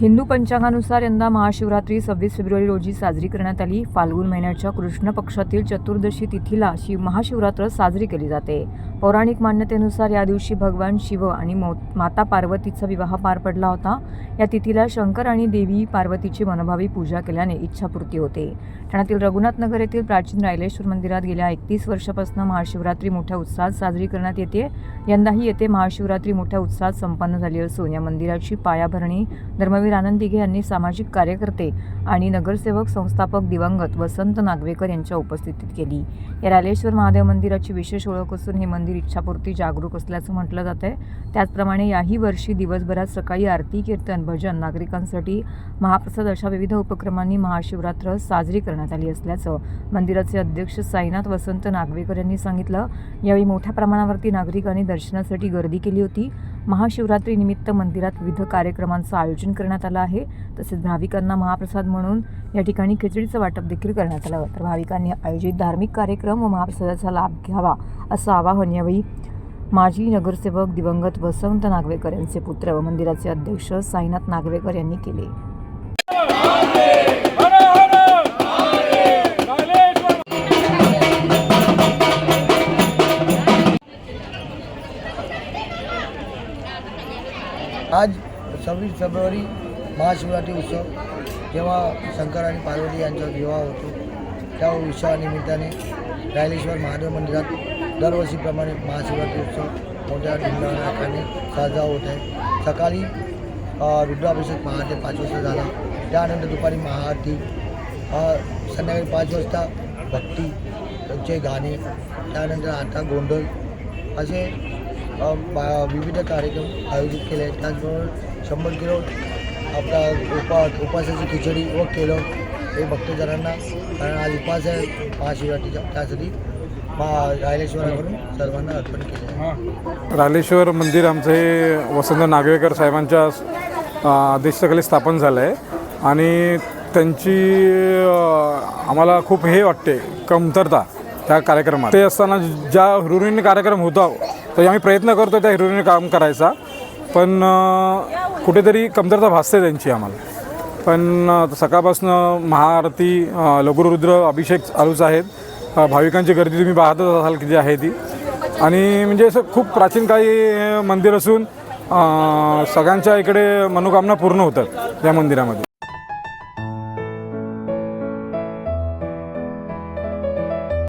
हिंदू पंचांगानुसार यंदा महाशिवरात्री सव्वीस फेब्रुवारी रोजी साजरी करण्यात आली. फाल्गुन महिन्याच्या कृष्ण पक्षातील चतुर्दशी तिथीला शिव महाशिवरात्र साजरी केली जाते. पौराणिक मान्यतेनुसार या दिवशी भगवान शिव आणि माता पार्वतीचा विवाह पार पडला होता. या तिथीला शंकर आणि देवी पार्वतीची मनोभावी पूजा केल्याने इच्छापूर्ती होते. ठाण्यातील रघुनाथनगर येथील प्राचीन रायलेश्वर मंदिरात गेल्या एकतीस वर्षापासून महाशिवरात्री मोठ्या उत्साहात साजरी करण्यात येते. यंदाही येथे महाशिवरात्री मोठ्या उत्साहात संपन्न झाली असून या मंदिराची पायाभरणी धर्मवीर आनंद दिघे यांनी सामाजिक कार्यकर्ते आणि नगरसेवक संस्थापक दिवंगत वसंत नागवेकर यांच्या उपस्थितीत केली. या रालेश्वर महादेव मंदिराची विशेष ओळख असून हे मंदिर इच्छापूर्ती जागरूक असल्याचं म्हटलं जात आहे. त्याचप्रमाणे याही वर्षी दिवसभरात सकाळी आरती कीर्तन भजन नागरिकांसाठी महाप्रसाद अशा विविध उपक्रमांनी महाशिवरात्र साजरी करण्यात आली असल्याचं मंदिराचे अध्यक्ष साईनाथ वसंत नागवेकर यांनी सांगितलं. यावेळी मोठ्या प्रमाणावरती नागरिकांनी दर्शनासाठी गर्दी केली होती. महाशिवरात्रीनिमित्त मंदिरात विविध कार्यक्रमांचं आयोजन करण्यात आलं आहे. तसेच भाविकांना महाप्रसाद म्हणून या ठिकाणी खिचडीचं वाटप देखील करण्यात आलं. तर भाविकांनी आयोजित धार्मिक कार्यक्रम व महाप्रसादाचा लाभ घ्यावा असं आवाहन यावेळी माजी नगरसेवक दिवंगत वसंत नागवेकर यांचे पुत्र व मंदिराचे अध्यक्ष साईनाथ नागवेकर यांनी केले. आज सव्वीस फेब्रुवारी महाशिवरात्री उत्सव जेव्हा शंकर आणि पार्वती यांचा विवाह होतो त्या उत्सवानिमित्ताने रायलेश्वर महादेव मंदिरात दरवर्षीप्रमाणे महाशिवरात्री उत्सव मोठ्या धुमधामाने साजरा होत आहे. सकाळी रुद्राभिषेक पहाटे पाच वाजता झाला. त्यानंतर दुपारी महाआरती संध्याकाळी पाच वाजता भक्ती त्यांचे गाणे त्यानंतर आता गोंधळ असे विविध कार्यक्रम आयोजित केले आहेत. त्याचबरोबर शंभर किलो आपला उपा उपासाची खिचडी व केलं हे भक्तजनांना. कारण आज उपास आहे महाशिवरात्रीचा. त्यासाठी मा रायलेश्वराकडून सर्वांना अर्पण केले रालेश्वर मंदिर आमचं हे वसंत नागवेकर साहेबांच्या अ, आदेशाखाली स्थापन झालं आहे आणि त्यांची आम्हाला खूप हे वाटते कमतरता त्या कार्यक्रमात. ते असताना ज्या हिरोईन कार्यक्रम होता तर आम्ही प्रयत्न करतो त्या हिरोईन काम करायचा. पण कुठेतरी कमतरता भासते त्यांची आम्हाला. पण सकाळपासून महाआरती लघुरुद्र अभिषेक चालूच आहेत. भाविकांची गर्दी तुम्ही पाहतच असाल किती आहे ती. आणि म्हणजे असं खूप प्राचीन काळी मंदिर असून सगळ्यांच्या इकडे मनोकामना पूर्ण होतात या मंदिरामध्ये.